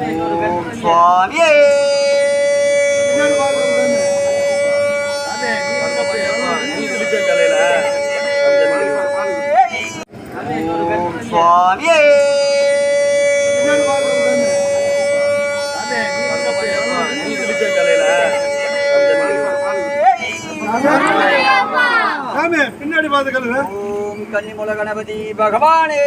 சுவாமியே சுவாமியே சாமி பின்னாடி பார்த்துக்கல ஓம் கன்னிமுல கணபதி பகவானே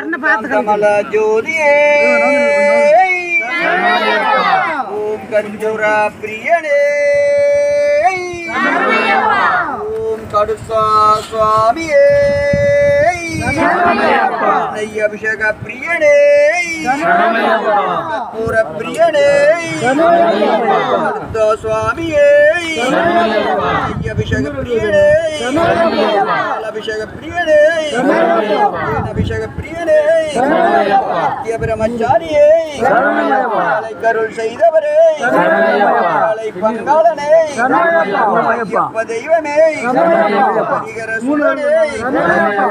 கமல ஜோதியே ஓம் கஞ்சூர பிரியனே. ஓம் கடுசா சுவாமியே. நெய் அபிஷேக பிரியனே. கற்பூர பிரியனே சுவாமியே அபிஷேக பிரியனே அபிஷேக பிரியனே அபிஷேக பிரியனே பிரம்மச்சாரியே கருள் செய்தவரே பங்காளனே. தெய்வமே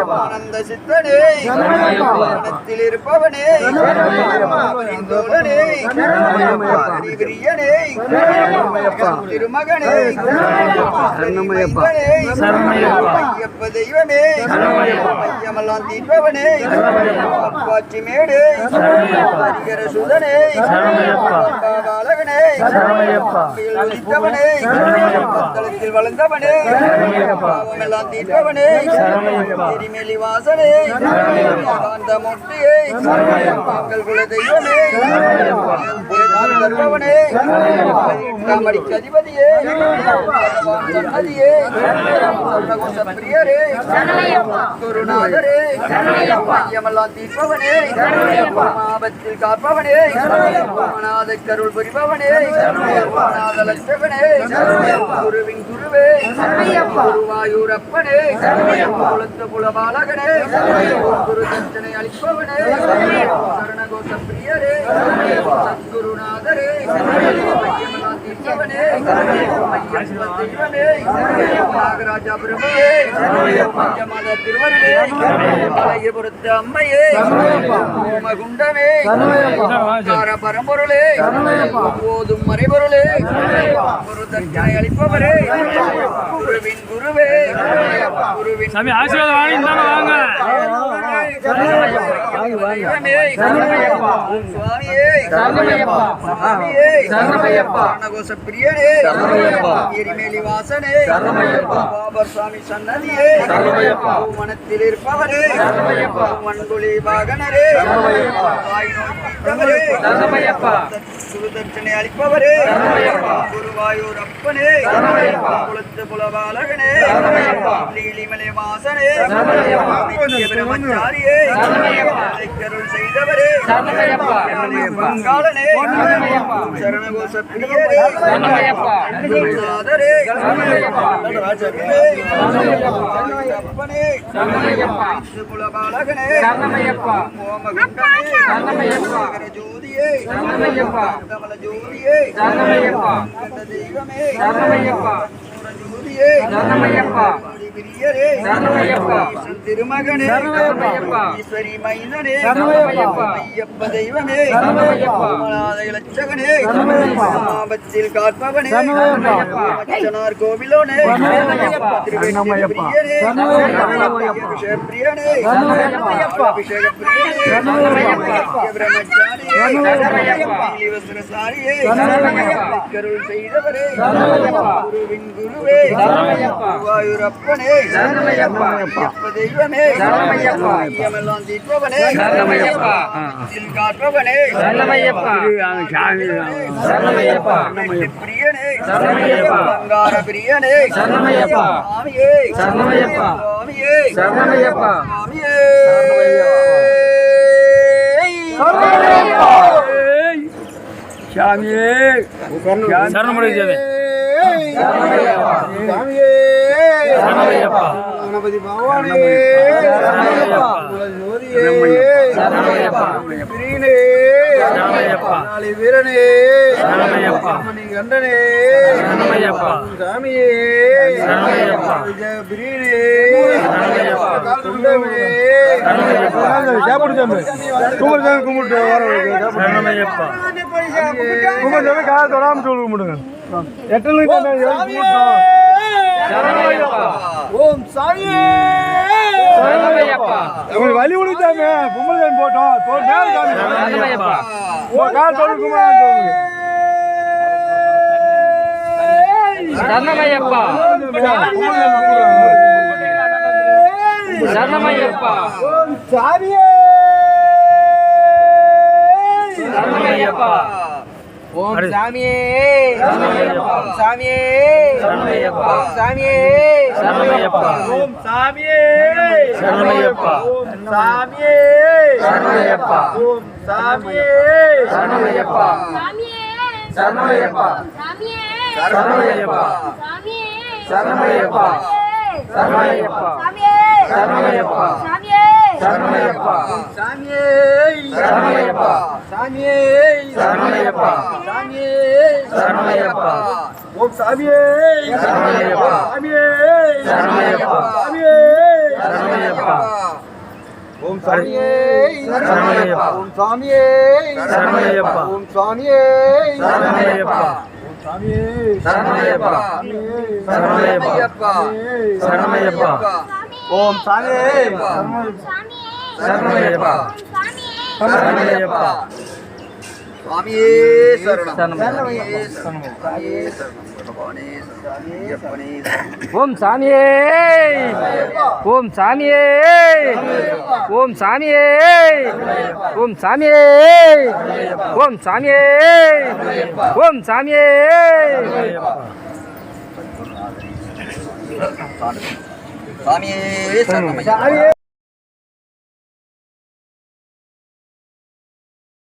ஆனந்த சித்தனே. மனத்தில் இருப்பவனே. தோழனே ஹரிபிரியனே திருமகனே. ஐயப்ப தெய்வமே. ஐயமெல்லாம் தீர்ப்பவனே. அப்பாச்சி மேடு. சுதனே. பாலகனே ஒளித்தவனே தளத்தில் வளர்ந்தவனே. பாவமெல்லாம் தீர்ப்பவனே. எரிமெலி வாசனே. காந்த மொட்டியே மக்கள் குல தெய்வமே. தருபவனே காமடிக்கு அதிபதியே சன்னதியே பிரியரே குருநாதரே ஐயமெல்லாம் தீர்ப்பவனே ஆபத்தில் காப்பவனே அநாத கருள் புரிபவனே அநாத லட்சகனே குருவின் குருவே குருவாயூரப்பனே குலத்த புலபாலகனே குரு தட்சணை அளிப்பவனே சரணகோஷ பிரியரே சத்குருநாதரே ஐயமெல்லாம் தீர்ப்பவனே தெய்வமே நாகராஜா பிரபுவே ஐயமத திருவருளே மலையபுரத்து அம்மையே ஓமகுண்டமே கார பரம்பொருளே போதும் மறைபொருளே குரு தட்சணை அளிப்பவரே குருவின் குருவே குருவின் சாமி ஆசீர்வாதம் வாங்கி இந்தாங்க வாங்க. எரிமேலி வாசனே பாபர் சுவாமி சன்னதியே. மனத்தில் இருப்பவரே வாய் நோக்கவரே சுருதட்சணை அளிப்பவரே. குருவாயூர் அப்பனே. குளத்து புலபாலகனே லீலிமலை வாசனே. பிரம்மச்சாரியே கருள் செய்தவரே. பங்காளனே. சரணகோஷ பிரியரே குருநாதரே ராஜகுருவே அப்பனே குலபாலகனே ஓமகுண்டனே ஜோதியே கமல ஜோதியே தெய்வமே ஜோதியே பிரியரே ஈசன் திருமகனே ஈஸ்வரி மைந்தனே ஐயப்ப. தெய்வமே அநாத இலச்சகனே ஆபத்தில் காப்பவனே அச்சனார் கோவிலோனே திருவேற்றி பிரியனே அபிஷேக பிரியனே அபிஷேக பிரியனே வஸ்திரசாரியே கருள் செய்தவரே குருவின் குருவே குருவாயூரப்பனே தெய்வமே ஐயமெல்லாம் தீர்ப்பவனே காப்பவனே பிரியனே பங்கார பிரியனே சுவாமியே சுவாமியே சாமியே சரணமுடைய சாமி கணபதி ஜோதியே நாளை வீரனே. கண்டனே. சாமியே. பிரியனே. சரணமையப்பா. கும்பிட்டு வர கும்பிட்டு காலை தொடாம சொல்லி கும்பிடுங்க. சரணமையப்பா ஓம் சாமியே. வலி விடுத்தாங்க கும்பிட்டு போட்டோம். தோல் மேல காமி சரணமையப்பா. சரணமையப்பா. சாமியே சரணமையப்பா. ஓம் சாமியே. சாமியே சாமியே. ஓம் சாமியே. ஓம் சாமியே. ஓம் சாமியே சரணமையப்பா. சரணமையப்பா. சரணமையப்பா. சரணமையப்பா. சரணமையப்பா. சரணமையப்பா. சாமியே சரணமையப்பா. சாமியே சரணமையப்பா. சாமியே சரணமையப்பா. ஓம் சாமியே சரணமையப்பா. சாமியே சரணமையப்பா. சாமியே சரணமையப்பா. ஓம் சாமியே சரணமையப்பா. ஓம் சாமியே சரணமையப்பா. ஓம் சாமியே சரணமையப்பா. சாமியே சரணமையப்பா. சரணமையப்பா. சரணமையப்பா. ஓம் சாமியே. ஓம் சாமியே. ஓம் சாமியே. ஓம் சாமியே. ஓம் சாமியே. ஓம் சாமியே. ஓம் சாமியே. சாமியே சரணம் ஐயப்பா.